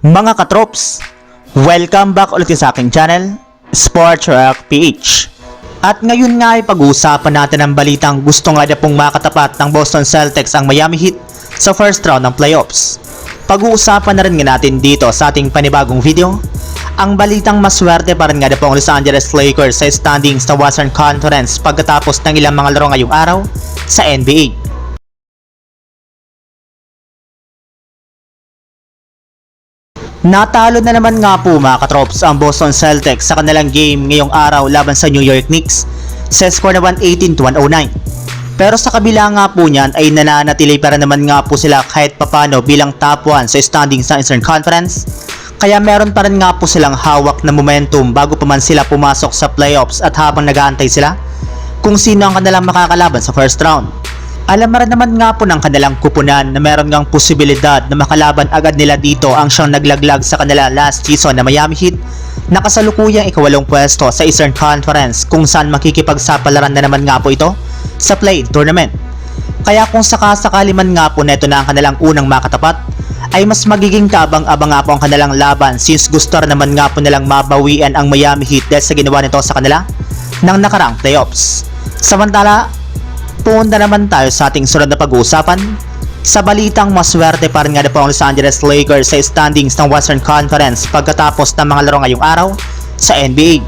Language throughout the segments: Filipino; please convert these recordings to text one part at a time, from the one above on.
Mga katrops, welcome back ulit sa aking channel, Sports Rock PH. At ngayon nga ay pag-uusapan natin ang balitang gusto nga na pong makatapat ng Boston Celtics ang Miami Heat sa first round ng playoffs. Pag-uusapan na rin nga natin dito sa ating panibagong video, ang balitang maswerte pa rin nga na po ang Los Angeles Lakers sa standings sa Western Conference pagkatapos ng ilang mga laro ngayong araw sa NBA. Natalo na naman nga po mga katrops ang Boston Celtics sa kanilang game ngayong araw laban sa New York Knicks sa score na 118 to 109. Pero sa kabila nga po niyan ay nananatili pa rin naman nga po sila kahit papano bilang top 1 sa standings sa Eastern Conference. Kaya meron pa rin nga po silang hawak na momentum bago pa man sila pumasok sa playoffs at habang nag-aantay sila kung sino ang kanilang makakalaban sa first round. Alam naman nga po ng kanilang kupunan na meron ngang posibilidad na makalaban agad nila dito ang siyang naglaglag sa kanila last season na Miami Heat na kasalukuyang ikawalong pwesto sa Eastern Conference kung saan makikipagsapalaran na naman nga po ito sa play tournament. Kaya kung sakasakali man nga po neto na ang kanilang unang makatapat, ay mas magiging kaabang-abang nga po ang kanilang laban since gusto naman nga po nilang mabawian ang Miami Heat dahil sa ginawa nito sa kanila ng nakarang playoffs. Samantala, punta naman tayo sa ating sunod na pag-uusapan. Sa balitang maswerte pa rin nga na ang Los Angeles Lakers sa standings ng Western Conference pagkatapos ng mga laro ngayong araw sa NBA.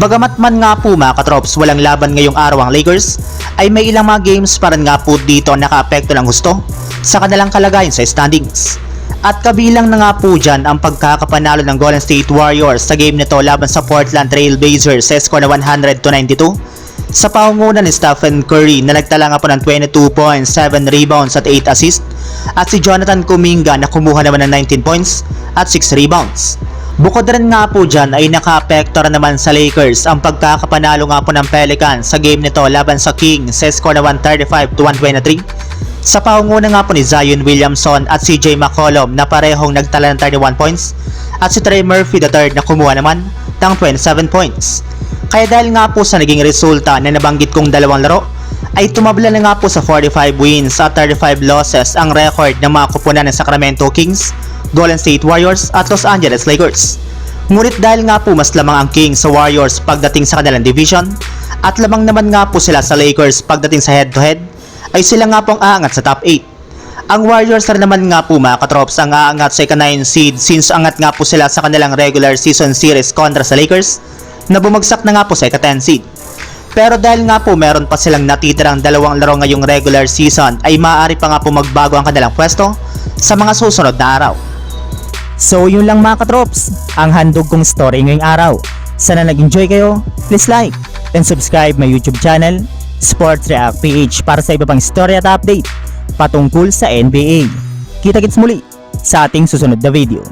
Bagamat man nga po mga katrops walang laban ngayong araw ang Lakers, ay may ilang mga games pa rin nga po dito na nakaapekto ng gusto sa kanilang kalagayan sa standings. At kabilang na nga po dyan ang pagkakapanalo ng Golden State Warriors sa game nito laban sa Portland Trail Blazers sa score na 100 to 92 sa pangunguna ni Stephen Curry na nagtala nga po ng 22 points, 7 rebounds at 8 assists at si Jonathan Kuminga na kumuha naman ng 19 points at 6 rebounds. Bukod rin nga po dyan ay naka-apekto rin naman sa Lakers ang pagkakapanalo nga po ng Pelicans sa game nito laban sa Kings sa score na 135 to 123 sa pangunguna nga po ni Zion Williamson at CJ McCollum na parehong nagtala ng 31 points at si Trey Murphy III na kumuha naman ng 27 points. Kaya dahil nga po sa naging resulta na nabanggit kong dalawang laro, ay tumabla na nga po sa 45 wins at 35 losses ang record ng mga kupunan ng Sacramento Kings, Golden State Warriors at Los Angeles Lakers. Ngunit dahil nga po mas lamang ang Kings sa Warriors pagdating sa kanilang division at lamang naman nga po sila sa Lakers pagdating sa head-to-head, ay sila nga pong aangat sa top 8. Ang Warriors na naman nga po mga katrops ang aangat sa ika-9 seed since angat nga po sila sa kanilang regular season series kontra sa Lakers na bumagsak na nga po sa ika-10 seed. Pero dahil nga po meron pa silang natitirang dalawang laro ngayong regular season ay maaari pa nga po magbago ang kanilang pwesto sa mga susunod na araw. So yun lang mga katrops, ang handog kong story ngayong araw. Sana nag-enjoy kayo, please like and subscribe my YouTube channel, Sports React PH para sa iba pang story at update patungkol sa NBA. Kita-kits muli sa ating susunod na video.